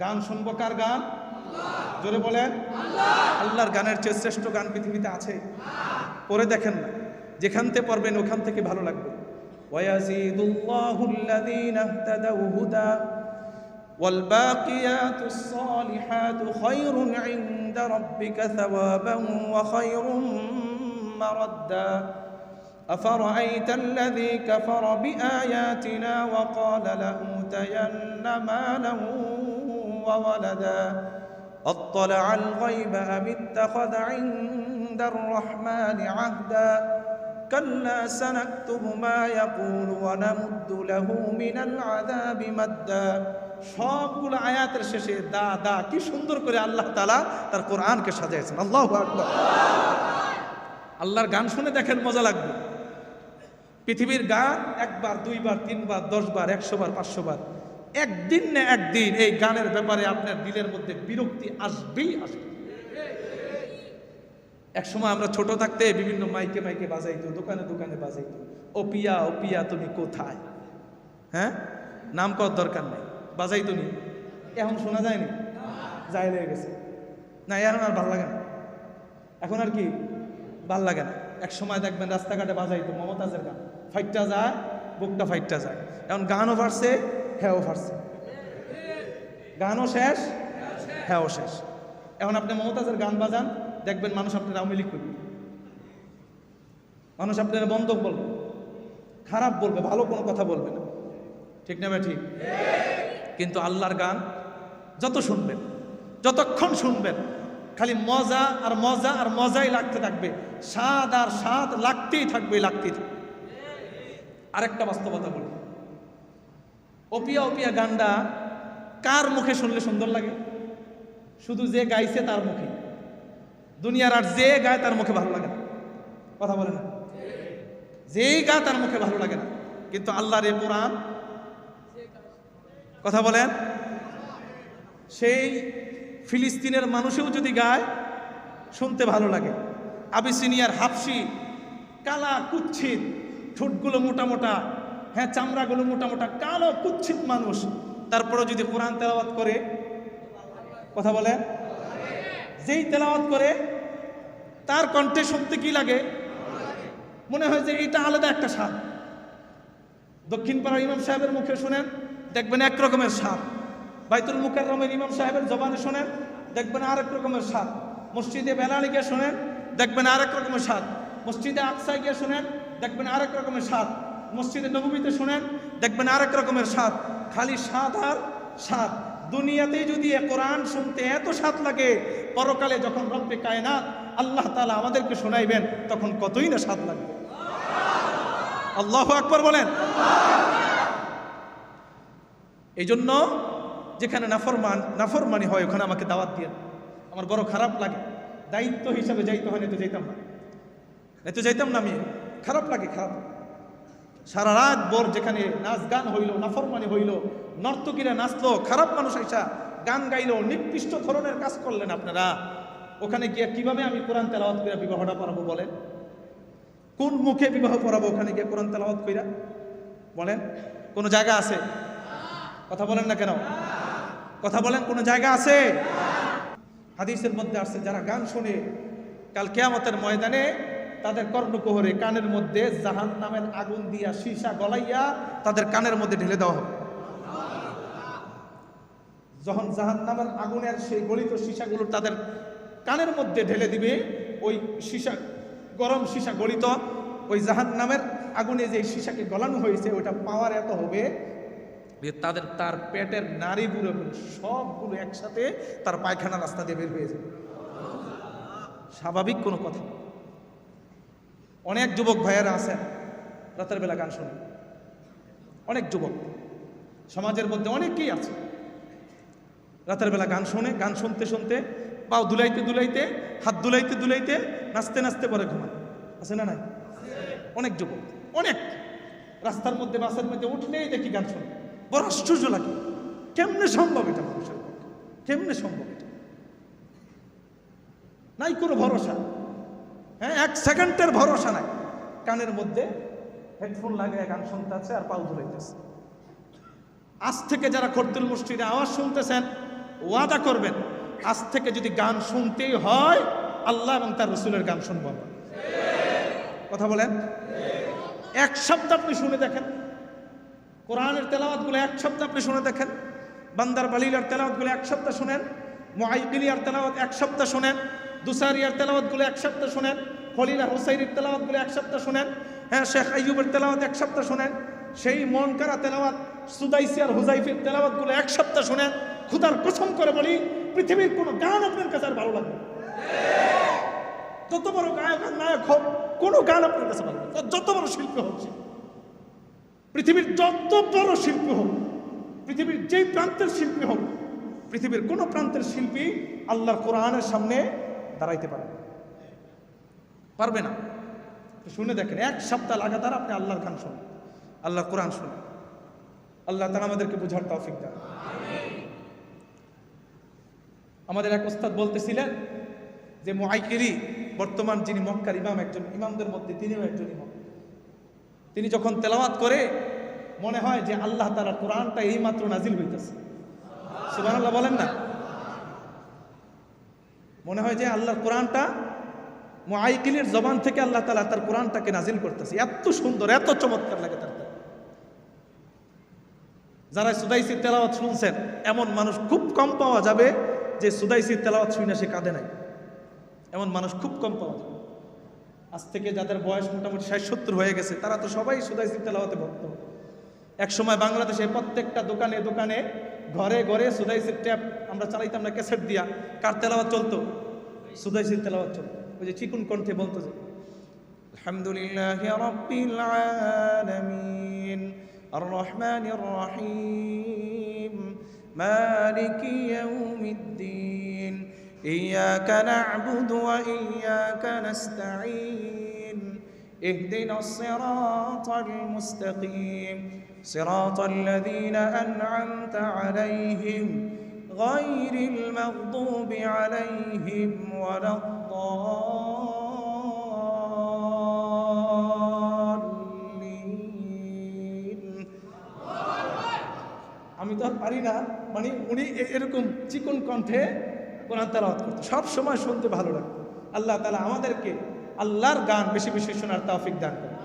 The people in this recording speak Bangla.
গান শুনবো কার গান জোরে বলেন আল্লাহর গানের চেয়ে শ্রেষ্ঠ গান পৃথিবীতে আছে পরে দেখেন না যেখান থেকে পড়বেন ওখান থেকে ভালো লাগবে ويزيد الله الذين اهتدوا هدى والباقيات الصالحات خير عند ربك ثوابا وخير مردا أفرأيت الذي كفر بآياتنا وقال لأوتين مالا وولدا اطلع الغيب أم اتخذ عند الرحمن عهدا كلا سنكتب ما يقول ونمد له من العذاب مدا সবগুলো আয়াতের শেষে দা দা কি সুন্দর করে আল্লাহ তালা তার কোরআনকে সাজাইছেন আল্লাহ আকবার আল্লাহর গান শুনে দেখেন মজা লাগবে পৃথিবীর গান একবার দুইবার তিনবার দশবার একশো বার পাঁচশো বার একদিন না একদিন এই গানের ব্যাপারে আপনার দিলের মধ্যে বিরক্তি আসবেই আসবে। একসময় আমরা ছোট থাকতে বিভিন্ন মাইকে মাইকে বাজাইতো, দোকানে দোকানে বাজাইতো। ও পিয়া ও পিয়া, তুমি কোথায়? হ্যাঁ? নাম কর দরকার নাই। বাজাইতো নি? এখন শোনা যায়নি যাই লেগে গেছে। না এখন আর ভালো লাগে না। এখন আর কি? ভালো লাগে না। এক সময় দেখবেন রাস্তাঘাটে বাজাইতো মমতাজের গান। ফাইটটা যায়, বুকটা ফাইটটা যায়। এখন গানও ফারছে হ্যাঁও ফারছে গানও শেষ, হ্যাঁও শেষ। এখন আপনি মমতাজের গান বাজান, দেখবেন মানুষ আপনার আওয়ামী লীগ করবে। মানুষ আপনার বন্ধক বলবে। খারাপ বলবে, ভালো কোনো কথা বলবে না। ঠিক না ঠিক? কিন্তু আল্লাহর গান যত শুনবেন, যতক্ষণ শুনবেন, খালি মজা আর মজা আর মজাই লাগতে থাকবে। স্বাদ আর স্বাদ লাগতেই থাকবে লাগতেই থাকবে। আরেকটা বাস্তবতা বলি। ওপিয়া ওপিয়া গানটা কার মুখে শুনলে সুন্দর লাগে? শুধু যে গাইছে তার মুখে। দুনিয়ার আর যে গায় তার মুখে ভালো লাগে না। কথা বলে না? যেই গা তার মুখে ভালো লাগে না। কিন্তু আল্লাহর এ কোরআন, কথা বলেন, সেই ফিলিস্তিনের মানুষেও যদি গায়, শুনতে ভালো লাগে। আবিসিনিয়ার হাফসি, কালা কুচ্ছিত, ঠোঁটগুলো মোটা মোটা হ্যাঁ চামড়াগুলো মোটা মোটা কালো, কুচ্ছিত মানুষ। তারপরে যদি কোরআন তেলাওয়াত করে, কথা বলেন যেই তেলাওয়াত করে, তার কণ্ঠে শুনতে কি লাগে? মনে হয় যে এটা আলাদা একটা স্বাদ। দক্ষিণ পাড়ার ইমাম সাহেবের মুখে শুনেন, দেখবেন এক রকমের স্বাদ। বাইতুল মুকাররমের ইমাম সাহেবের জবানে শোনেন, দেখবেন আরেক রকমের স্বাদ। মসজিদে বেলালি গিয়ে শোনেন, দেখবেন আরেক রকমের স্বাদ। মসজিদে আকসায় গিয়ে শোনেন, দেখবেন আরেক রকমের স্বাদ। মসজিদে নবমীতে শোনেন, দেখবেন আরেক রকমের স্বাদ, খালি স্বাদ আর স্বাদ। দুনিয়াতেই যদি কোরআন শুনতে এত স্বাদ লাগে, পরকালে যখন রব্বে কায়নাত আল্লাহ তালা আমাদেরকে শোনাইবেন, তখন কতই না স্বাদ লাগবে। আল্লাহ আকবর বলেন। এই জন্য যেখানে নাফরমান, নাফরমানি হয়, ওখানে আমাকে দাওয়াত দিয়ে আমার বড় খারাপ লাগে। দায়িত্ব হিসাবে যাইতে হয় না তো যাইতাম না। না তো যাইতাম না আমি। খারাপ লাগে খারাপ। লাগে। সারা রাত ভোর যেখানে নাচ গান হইল, নাফরমানি হইল, নর্তকীরা নাচলো, খারাপ মানুষ আইসা গান গাইলো, নিকৃষ্ট ধরনের কাজ করলেন আপনারা। ওখানে গিয়ে কীভাবে আমি কোরআন তেলাওয়াত করে বিবাহটা পড়াবো বলেন? কোন মুখে বিবাহ পড়াবো ওখানে গিয়ে কোরআন তেলাওয়াত কইরা? বলেন, কোনো জায়গা আছে? কথা বলেন না কেন? কথা বলেন, কোনো জায়গা আছে? হাদিসের মধ্যে আসছে, যারা গান শুনে, কাল কেয়ামতের ময়দানে তাদের কর্ণকুহরে কানের মধ্যে জাহান নামের আগুন দিয়া সীসা গলাইয়া তাদের কানের মধ্যে ঢেলে দেওয়া হবে যখন জাহান নামের আগুনের সেই গলিত সীসাগুলো তাদের কানের মধ্যে ঢেলে দিবে, ওই সীসা, গরম সীসা গলিত ওই জাহান নামের আগুনে যে সীসাকে গলানো হয়েছে ওইটা পাওয়ার এত হবে যে তাদের, তার পেটের নারীগুলো সবগুলো একসাথে তার পায়খানা রাস্তা দিয়ে বের হয়ে যাবে স্বাভাবিক কোনো কথা। অনেক যুবক ভাইয়েরা আছেন, রাতের বেলা গান শোনে অনেক যুবক, সমাজের মধ্যে অনেকেই আছে। রাতের বেলা গান শোনে, গান শুনতে শুনতে, পাও দুলাইতে দুলাইতে, হাত দুলাইতে দুলাইতে, নাচতে নাচতে পরে ঘুমান। আছে না নাই? অনেক যুবক, অনেক। রাস্তার মধ্যে, বাসের মধ্যে উঠলেই দেখি গান শুনে। বড় আশ্চর্য লাগে। কেমনে সম্ভব এটা মানুষের কেমনে সম্ভব এটা? নাই কোনো ভরসা। হ্যাঁ এক সেকেন্ডের ভরসা নাই। কানের মধ্যে হেডফোন লাগিয়ে গান শুনতে আছে আর পাউ ধরাইতেছে। আজ থেকে যারা খর্দুল মুষ্টির আওয়াজ শুনতেছেন, ওয়াদা করবেন, আজ থেকে যদি গান শুনতেই হয়, আল্লাহ এবং তার রসুলের গান শুনব। কথা বলেন? এক সপ্তাহ আপনি শুনে দেখেন। কোরআনের তেলাওয়াতগুলো এক সপ্তাহ আপনি শুনে দেখেন। বান্দার বালিলার তেলাওয়াতগুলো এক সপ্তাহ শুনেন। মোয়াইকিলিয়ার তেলাওয়াত এক সপ্তাহ শুনেন। দুসারিয়ার তেলাওয়াতগুলো এক সপ্তাহ শোনেন, খলিলা হুসাইনের তেলাওয়াতগুলো এক সপ্তাহ শোনেন হ্যাঁ শেখ আইয়ুবের তেলাওয়াত এক সপ্তাহ শুনেন, সেই মন করা তেলাওয়াত, সুদাইসি আর হুজাইফের তেলাওয়াতগুলো এক সপ্তাহ শুনেন, খুদার কসম করে বলি, পৃথিবীর কোনো গান আপনার কাছে আর ভালো লাগবে। যত বড় গায়ক আর নায়ক হোক, কোনো গান আপনার কাছে ভালো লাগবে যত বড় শিল্পী হোক পৃথিবীর যত বড় শিল্পী হোক, পৃথিবীর যেই প্রান্তের শিল্পী হোক, পৃথিবীর কোন প্রান্তের শিল্পী আল্লাহর কোরআনের সামনে দাঁড়াইতে পারবে পারবে না। শুনে দেখেন, এক সপ্তাহ লাগাতার আপনি আল্লাহর গান শুনুন, আল্লাহর কোরআন শুনুন। আল্লাহ তারা আমাদেরকে বুঝার তৌফিক দেন। আমাদের এক ওস্তাদ বলতেছিলেন যে মোয়াইকেরি বর্তমান যিনি মক্কার ইমাম একজন, ইমামদের মধ্যে তিনিও একজন ইমাম। তিনি যখন তেলাওয়াত করে, মনে হয় যে আল্লাহ তারা কোরআনটা এই মাত্র নাজিল হইতেছে। সুবহানাল্লাহ বলেন না? মনে হয় যে আল্লাহর কোরআনটা মুআইকিলের জবান থেকে আল্লাহ তাআলা তার কোরআনটাকে নাজিল করতেছে। এত সুন্দর, এত চমৎকার লাগে তার যারা সুদাইসি তেলাওয়াত শুনছেন, এমন মানুষ খুব কম পাওয়া যাবে যে সুদাইসি তেলাওয়াত শুনে সে কাঁদে নাই। এমন মানুষ খুব কম পাওয়া যাবে। আজ থেকে যাদের বয়স মোটামুটি ষাট সত্তর হয়ে গেছে, তারা তো সবাই সুদাইসি তেলাওয়াতে ভক্ত। এক সময় বাংলাদেশে প্রত্যেকটা দোকানে দোকানে ঘরে ঘরে সুদাইসির ট্যাপ আমরা চালাইতাম না ক্যাসেট দিয়া কার তেলাওয়াত চলতো সুদাইসির তেলাওয়াত চলতো ওই যে চিকুন কণ্ঠে বলতো যে আলহামদুলিল্লাহ রাব্বিল আলামিন আর রহমানির রহিম মালিকি ইয়াউমিদ্দিন إياك نعبد وإياك نستعين اهدنا الصراط المستقيم صراط الذين أنعمت عليهم غير المغضوب عليهم ولا الضالين আমি তো আর পারি না মানে উনি এ- এরকম চিকন কণ্ঠে কোরআন তালাওয়াত করতো সব সময় শুনতে ভালো লাগতো আল্লাহ তালা আমাদেরকে আল্লাহর গান বেশি বেশি শোনার তাফিক দান করে